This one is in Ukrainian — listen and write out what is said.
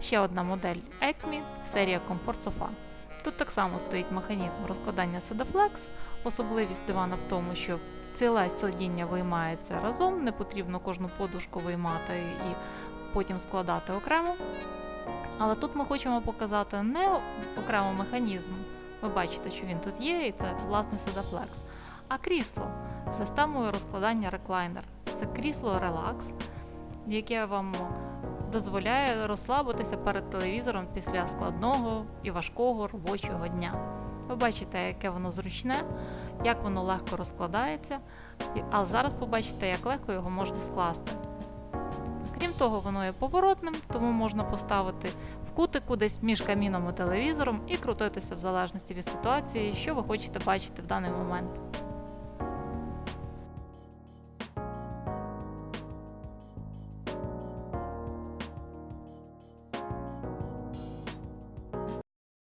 Ще одна модель ECMI, серія Comfort Sofa. Тут так само стоїть механізм розкладання Sedaflex. Особливість дивана в тому, що ціле сидіння виймається разом, не потрібно кожну подушку виймати і потім складати окремо. Але тут ми хочемо показати не окремо механізм. Ви бачите, що він тут є, і це власне Sedaflex, а крісло з системою розкладання реклайнер. Це крісло Relax, яке вам дозволяє розслабитися перед телевізором після складного і важкого робочого дня. Ви бачите, яке воно зручне, як воно легко розкладається, а зараз побачите, як легко його можна скласти. Крім того, воно є поворотним, тому можна поставити в кутику десь між каміном і телевізором і крутитися в залежності від ситуації, що ви хочете бачити в даний момент.